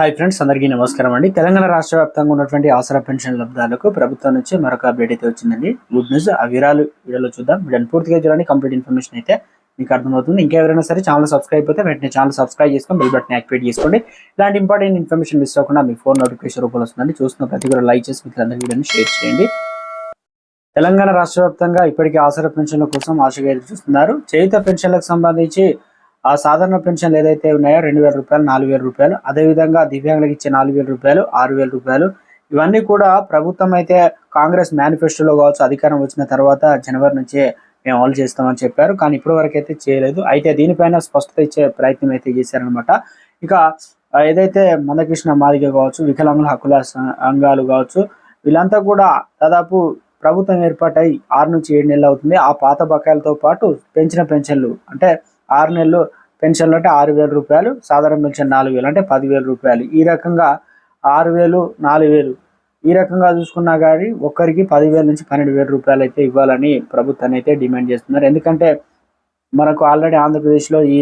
Hi friends అందరికీ నమస్కారం అండి. తెలంగాణ రాష్ట్ర వ్యాప్తంగా ఉన్నటువంటి ఆసరా పెన్షన్ లబ్ధాలకు ప్రభుత్వం నుంచి మరొక అప్డేట్ అయితే వచ్చిందండి. గుడ్ న్యూస్ ఆ వివరాలు వీడియోలో చూద్దాం. వీడియోని పూర్తిగా చూడండి కంప్లీట్ ఇన్ఫర్మేషన్ అయితే మీకు అర్థమవుతుంది. ఇంకా ఎవరైనా సరే ఛానల్ సబ్స్క్రైబ్ అయితే వెంటనే ఛానల్ సబ్స్క్రైబ్ చేసుకొని బెల్ బటన్ యాక్టివేట్ చేసుకోండి. ఇలాంటి ఇంపార్టెంట్ ఇన్ఫర్మేషన్ మిస్ అవ్వకుండా మీ ఫోన్ నోటిఫికేషన్ రూపంలో వస్తుందండి. చూస్తున్న ప్రతి కూడా లైక్ చేసి మీకు అందరికీ వీడియోని షేర్ చేయండి. తెలంగాణ రాష్ట్ర వ్యాప్తంగా ఇప్పటికే ఆసరా పెన్షన్ల కోసం ఆశగా ఎదురు చూస్తున్నారు. చేయుత పెన్షన్లకు సంబంధించి ఆ సాధారణ పెన్షన్లు ఏదైతే ఉన్నాయో రెండు వేల రూపాయలు నాలుగు వేల రూపాయలు అదేవిధంగా దివ్యాంగులకు ఇచ్చే నాలుగు వేల రూపాయలు ఆరు వేల రూపాయలు ఇవన్నీ కూడా ప్రభుత్వం అయితే కాంగ్రెస్ మేనిఫెస్టోలో కావచ్చు అధికారం వచ్చిన తర్వాత జనవరి నుంచే మేము అమలు చేస్తామని చెప్పారు. కానీ ఇప్పటి వరకు అయితే చేయలేదు. అయితే దీనిపైన స్పష్టత ఇచ్చే ప్రయత్నం అయితే చేశారనమాట ఇక ఏదైతే మందకృష్ణ మాదిగ కావచ్చు వికలాంగుల హక్కుల సంఘాలు కావచ్చు వీళ్ళంతా కూడా దాదాపు ప్రభుత్వం ఏర్పాటై ఆరు నుంచి ఏడు నెలలు అవుతుంది. ఆ పాత బకాయిలతో పాటు పెంచిన పెన్షన్లు అంటే ఆరు నెలలు పెన్షన్లు అంటే ఆరు వేల రూపాయలు సాధారణ పెన్షన్ నాలుగు వేలు అంటే పదివేల రూపాయలు. ఈ రకంగా ఆరు వేలు నాలుగు వేలు ఈ రకంగా చూసుకున్నా కానీ ఒక్కరికి పదివేల నుంచి పన్నెండు వేల రూపాయలు అయితే ఇవ్వాలని ప్రభుత్వాన్ని అయితే డిమాండ్ చేస్తున్నారు. ఎందుకంటే మనకు ఆల్రెడీ ఆంధ్రప్రదేశ్లో ఈ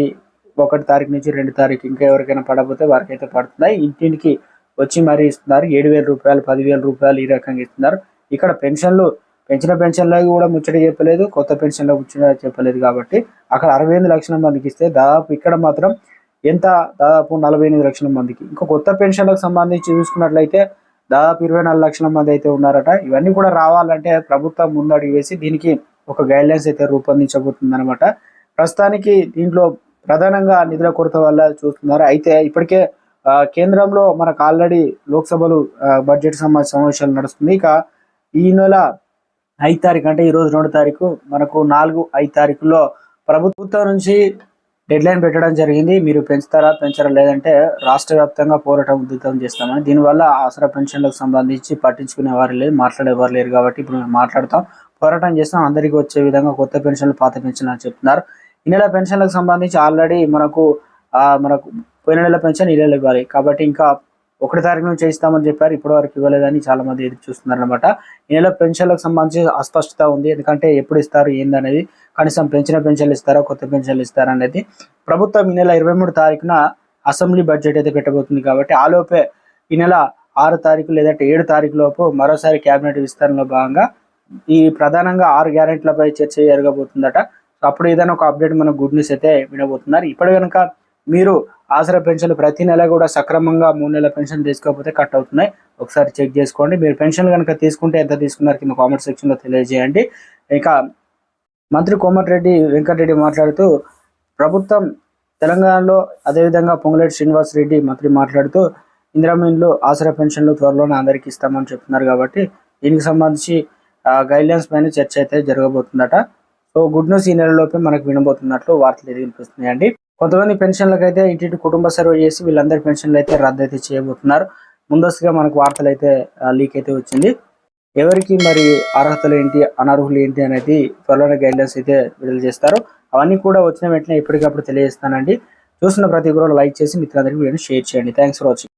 ఒకటి తారీఖు నుంచి రెండు తారీఖు ఇంకా ఎవరికైనా పడకపోతే వారికి అయితే పడుతున్నాయి. ఇంటింటికి వచ్చి మరీ ఇస్తున్నారు. ఏడు వేల రూపాయలు పదివేల రూపాయలు ఈ రకంగా ఇస్తున్నారు. ఇక్కడ పెన్షన్లు పెంచిన పెన్షన్లో కూడా ముచ్చట చెప్పలేదు కొత్త పెన్షన్లో ముచ్చట చెప్పలేదు కాబట్టి అక్కడ అరవై ఎనిమిది లక్షల మందికి ఇస్తే దాదాపు ఇక్కడ మాత్రం ఎంత? దాదాపు నలభై ఎనిమిది లక్షల మందికి. ఇంకా కొత్త పెన్షన్లకు సంబంధించి చూసుకున్నట్లయితే దాదాపు ఇరవై నాలుగు లక్షల మంది అయితే ఉన్నారట. ఇవన్నీ కూడా రావాలంటే ప్రభుత్వం ముందడుగు వేసి దీనికి ఒక గైడ్లైన్స్ అయితే రూపొందించబోతుంది అనమాట ప్రస్తుతానికి దీంట్లో ప్రధానంగా నిధుల కొరత వల్ల చూస్తున్నారు. అయితే ఇప్పటికే కేంద్రంలో మనకు ఆల్రెడీ లోక్సభలు బడ్జెట్ సమా సమావేశాలు నడుస్తుంది ఇక ఈ నెల ఐదు తారీఖు అంటే ఈరోజు రోజు రెండు తారీఖు. మనకు నాలుగు ఐదు తారీఖులో ప్రభుత్వం నుంచి డెడ్లైన్ పెట్టడం జరిగింది. మీరు పెంచుతారా పెంచరా లేదంటే రాష్ట్ర వ్యాప్తంగా పోరాటం ఉద్ధృతం చేస్తామని. దీనివల్ల ఆసరా పెన్షన్లకు సంబంధించి పట్టించుకునే వారు లేదు మాట్లాడేవారు లేరు కాబట్టి ఇప్పుడు మేము మాట్లాడతాం. పోరాటం చేస్తాం. అందరికీ వచ్చే విధంగా కొత్త పెన్షన్లు పాత పెన్షన్లు అని చెప్తున్నారు. ఈ నెల పెన్షన్లకు సంబంధించి ఆల్రెడీ మనకు మనకు పోయిన నెల పెన్షన్ ఈ నెల ఇవ్వాలి. కాబట్టి ఇంకా ఒకటి తారీఖు నుంచి ఇస్తామని చెప్పారు ఇప్పటి వరకు ఇవ్వలేదని చాలా మంది ఎదురు చూస్తున్నారు అనమాట ఈ నెల పెన్షన్లకు సంబంధించి అస్పష్టత ఉంది ఎందుకంటే ఎప్పుడు ఇస్తారు ఏందనేది కనీసం పెంచిన పెన్షన్లు ఇస్తారా కొత్త పెన్షన్లు ఇస్తారా అనేది. ప్రభుత్వం ఈ నెల ఇరవై మూడు తారీఖున అసెంబ్లీ బడ్జెట్ అయితే పెట్టబోతుంది కాబట్టి ఆలోపే ఈ నెల ఆరు తారీఖు లేదంటే ఏడు తారీఖు లోపు మరోసారి కేబినెట్ విస్తరణలో భాగంగా ఈ ప్రధానంగా ఆరు గ్యారెంట్లపై చర్చ జరగబోతుందట. సో అప్పుడు ఏదైనా ఒక అప్డేట్ మన గుడ్ న్యూస్ అయితే వినబోతున్నారు. ఇప్పుడు కనుక మీరు ఆసరా పెన్షన్లు ప్రతి నెల కూడా సక్రమంగా మూడు నెలల పెన్షన్ తీసుకోకపోతే కట్ అవుతున్నాయి. ఒకసారి చెక్ చేసుకోండి. మీరు పెన్షన్ కనుక తీసుకుంటే ఎంత తీసుకున్నారు కింద కామెంట్ సెక్షన్లో తెలియజేయండి. ఇంకా మంత్రి కోమటిరెడ్డి వెంకటరెడ్డి మాట్లాడుతూ ప్రభుత్వం తెలంగాణలో అదేవిధంగా పొంగులేటి శ్రీనివాస్ రెడ్డి మంత్రి మాట్లాడుతూ ఇందిరామీన్లు ఆసరా పెన్షన్లు త్వరలోనే అందరికీ ఇస్తామని చెప్తున్నారు కాబట్టి దీనికి సంబంధించి గైడ్లైన్స్ పైన చర్చ అయితే జరగబోతుందట. సో గుడ్ న్యూస్ ఈ నెలలోపే మనకు వినబోతున్నట్లు వార్తలు అయితే కొంతమంది పెన్షన్లకు అయితే ఇటు కుటుంబ సర్వే చేసి వీళ్ళందరి పెన్షన్లు అయితే రద్దు అయితే చేయబోతున్నారు. ముందస్తుగా మనకు వార్తలు అయితే లీక్ అయితే వచ్చింది. ఎవరికి మరి అర్హతలు ఏంటి అనర్హులు ఏంటి అనేది త్వరలోనే గైడ్లైన్స్ అయితే విడుదల చేస్తారు. అవన్నీ కూడా వచ్చిన వెంటనే ఎప్పటికప్పుడు తెలియజేస్తానండి. చూసిన ప్రతి కూడా లైక్ చేసి మిత్రులందరికీ వీడియోని షేర్ చేయండి. Thanks for watching